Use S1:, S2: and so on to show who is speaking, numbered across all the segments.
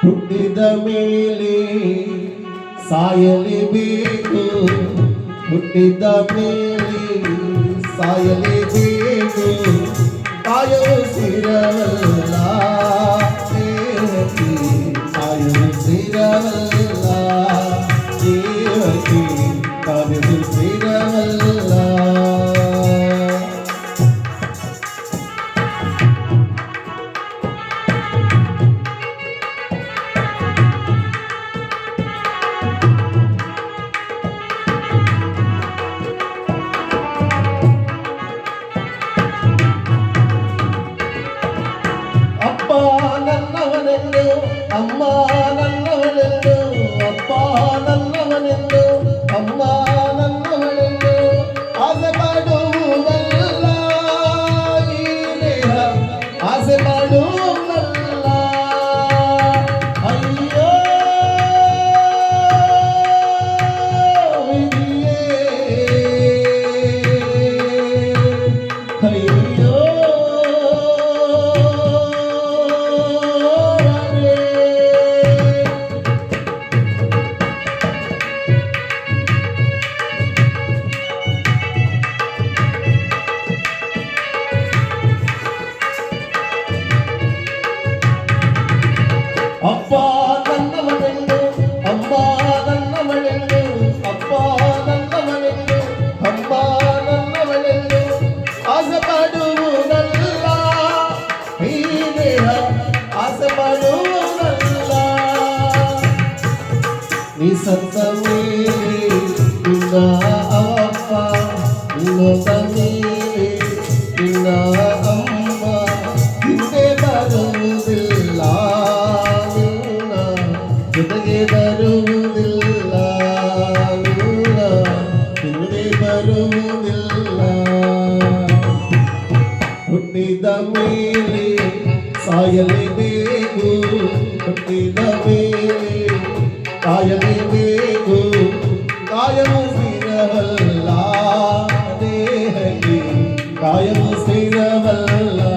S1: ಹುಟ್ಟಿದ ಮೇಲೆ ಸಾಯಲೇಬೇಕು ಹುಟ್ಟಿದ ಮೇಲೆ ಸಾಯಲೇಬೇಕು ಕಾಯೋ ಸಿರಲ್ಲ ಕಟ್ಟಿದ ಮೇಲೆ ಸಾಯಲೇಬೇಕು ಕಟ್ಟಿದ ಮೇಲೆ ಕಾಯಲೇಬೇಕು ಕಾಯವು ಸ್ಥಿರವಲ್ಲ ದೇಹಕ್ಕೆ ಕಾಯವು ಸ್ಥಿರವಲ್ಲ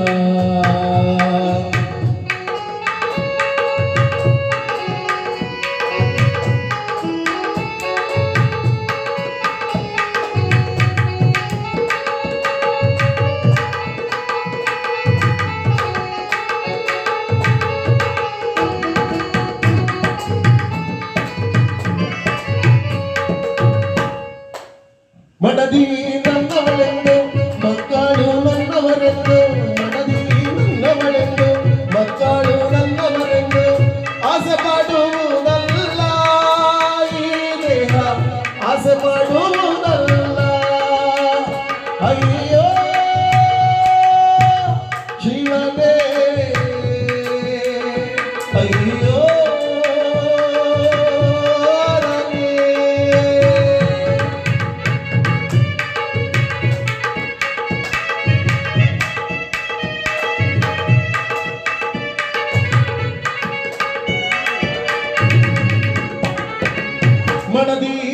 S1: மனதில்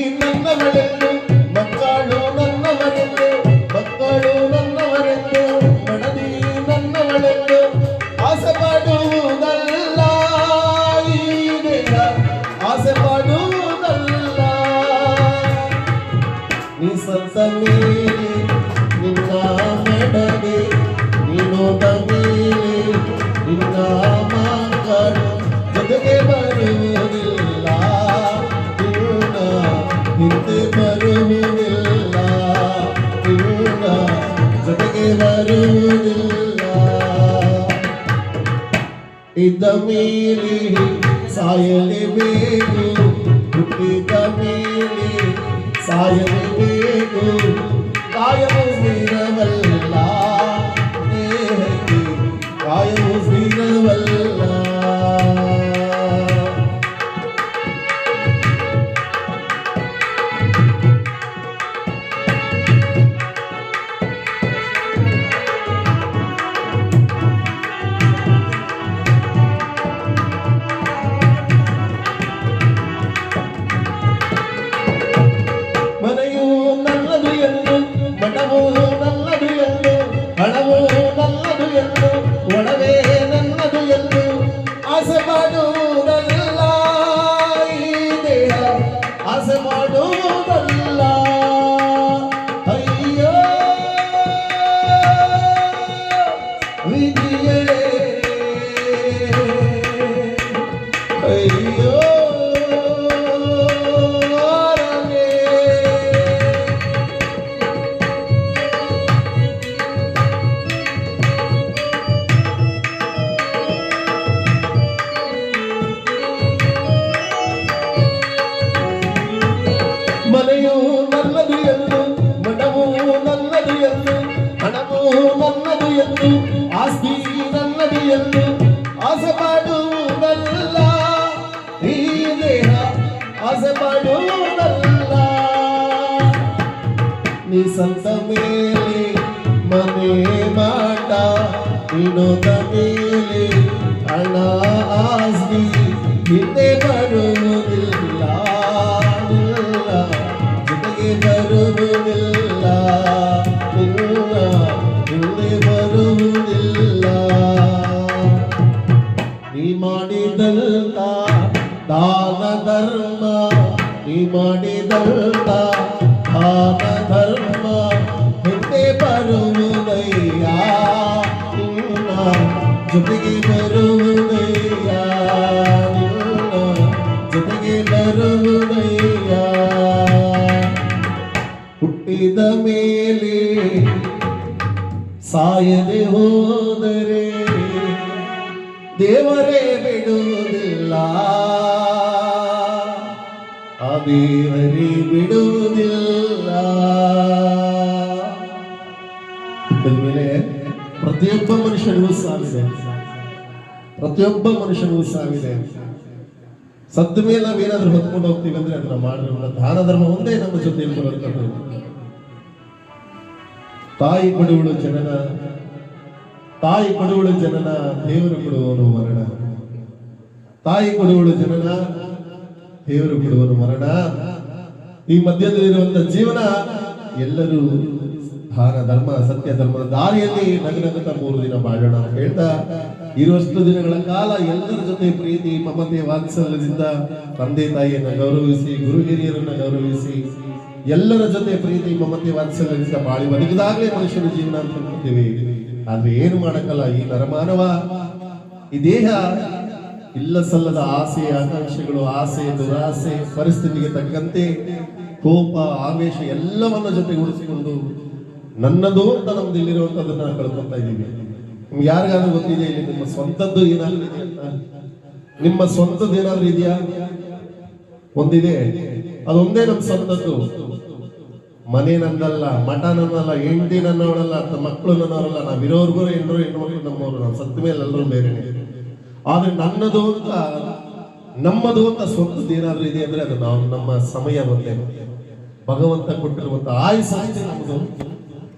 S1: ಹಣವು ನನ್ನದು ಎಂದು, ಆಸ್ತಿ ನನ್ನದು ಎಂದು ಆಸೆ ಈ ದೇಹ ಆಸೆ ನೀ ಸಂತ ಮೇಲೆ ಮನೆ ಮಾಟ ಇಡೋದ ಮೇಲೆ ಹಣ, ಆಸ್ತಿ ಹಿಂದೆ ದಾನ ಧರ್ಮ ನೀ ಮಾಡಿದಂತ ದಾನ ಧರ್ಮ ಹಿಂದೆ ಬರುವುದಯ್ಯ. ಜೊತೆಗೆ ಬರುವುದಯ್ಯ. ನಿನ್ನ ಜೊತೆಗೆ ಬರುವುದಯ್ಯ. ಹುಟ್ಟಿದ ಮೇಲೆ ಸಾಯದೆ ಹೋದರೆ ದೇವರೇ ಬಿಡುವುದಿಲ್ಲ. ಆ ದೇವರೇ ಬಿಡುವುದಿಲ್ಲ ಮೇಲೆ ಪ್ರತಿಯೊಬ್ಬ ಮನುಷ್ಯನಿಗೂ ಸಾವಿದೆ. ಪ್ರತಿಯೊಬ್ಬ ಮನುಷ್ಯನಿಗೂ ಸಾವಿದೆ. ಸತ್ತ ಮೇಲೆ ನಾವೇನಾದ್ರೂ ಹೊತ್ಕೊಂಡು ಹೋಗ್ತೀವಿ ಅಂದ್ರೆ ಅದನ್ನ ಮಾಡಿರೋಣ ದಾನ ಧರ್ಮ ಒಂದೇ ನಮ್ಮ ಜೊತೆ ತಾಯಿ ಕೊಡುವಳು ಜನನ ತಾಯಿ ಕೊಡುವಳು ಜನನ, ದೇವರು ಕೊಡುವನು ಮರಣ. ತಾಯಿ ಕೊಡುವಳು ಜನನ, ದೇವರು ಕೊಡುವನು ಮರಣ. ಈ ಮಧ್ಯದಲ್ಲಿರುವಂತ ಜೀವನ, ಎಲ್ಲರೂ ದಾನ, ಧರ್ಮ, ಸತ್ಯ, ಧರ್ಮದ ದಾರಿಯಲ್ಲಿ ನಗನಗುತ್ತಾ ಮೂರು ದಿನ ಬಾಳೋಣ ಹೇಳ್ತಾ, ಇರುವಷ್ಟು ದಿನಗಳ ಕಾಲ ಎಲ್ಲರ ಜೊತೆ ಪ್ರೀತಿ, ಮಮತೆ, ವಾತ್ಸಲ್ಯದಿಂದ ತಂದೆ, ತಾಯಿಯನ್ನ ಗೌರವಿಸಿ, ಗುರು ಹಿರಿಯರನ್ನ ಗೌರವಿಸಿ, ಎಲ್ಲರ ಜೊತೆ ಪ್ರೀತಿ, ಮಮತೆ, ವಾತ್ಸಲ್ಯದಿಂದ ಬಾಳಿ ಬದುಕಿದಾಗಲೇ ಮನುಷ್ಯನ ಜೀವನ ಅಂತ ಅನ್ಕೊತೀವಿ ಆದ್ರೆ ಏನು ಮಾಡಕ್ಕಲ್ಲ ಈ ನರಮಾನವ, ಈ ದೇಹ ಇಲ್ಲ ಸಲ್ಲದ ಆಸೆ, ಆಕಾಂಕ್ಷೆಗಳು, ಆಸೆ, ದುರಾಸೆ, ಪರಿಸ್ಥಿತಿಗೆ ತಕ್ಕಂತೆ ಕೋಪ, ಆವೇಶ ಎಲ್ಲವನ್ನ ಜೊತೆಗೂಡಿಸಿಕೊಂಡು ನನ್ನದು ಅಂತ ನಮ್ದು ಇಲ್ಲಿರುವಂತದನ್ನ ಕಳ್ಕೊತಾ ಇದ್ದೀವಿ. ನಿಮ್ಗೆ ಯಾರಿಗಾದ್ರೂ ಗೊತ್ತಿದೆ ಇಲ್ಲಿ ನಿಮ್ಮ ಸ್ವಂತದ್ದು ಏನಾದ್ರೂ ಅಂತ? ನಿಮ್ಮ ಸ್ವಂತದ್ದು ಏನಾದ್ರೂ ಇದೆಯಾ? ಒಂದಿದೆ. ಅದೊಂದೇ ನಮ್ಮ ಸ್ವಂತದ್ದು. ಮನೆ ನಂದಲ್ಲ ಮಠ ನನ್ನಲ್ಲ ಹೆಂಡತಿ ನನ್ನವಳಲ್ಲ ಅಥವಾ ಮಕ್ಕಳು ನನ್ನವರಲ್ಲ ನಾವ್ ಇರೋರ್ಗು ಹೆಣ್ಣು ಮಕ್ಕಳು ನಮ್ಮವರು, ನಾವು ಸತ್ತ ಮೇಲೆ ಎಲ್ಲರೂ ಬೇರೆನೆ. ಆದ್ರೆ ನನ್ನದು ಅಂತ ನಮ್ಮದು ಅಂತ ಸ್ವಂತದ್ದು ಏನಾದ್ರೂ ಇದೆ ಅಂದ್ರೆ ಅದು ನಾವು ನಮ್ಮ ಸಮಯ ಬಂದೆ. ಭಗವಂತ ಕೊಟ್ಟಿರುವಂತ ಆಯುಸ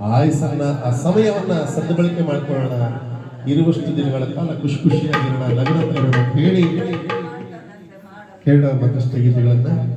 S1: ಆಯುಸನ್ನ ಆ ಸಮಯವನ್ನ ಸದ್ಬಳಕೆ ಮಾಡ್ಕೊಳ್ಳೋಣ. ಇರುವಷ್ಟು ದಿನಗಳ ಕಾಲ ಖುಷಿ ಖುಷಿಯಾಗಿರೋಣ, ನಗರ ಹೇಳಿ. ಕೇಳೋ ಮತ್ತಷ್ಟು ಗೀತೆಗಳನ್ನ.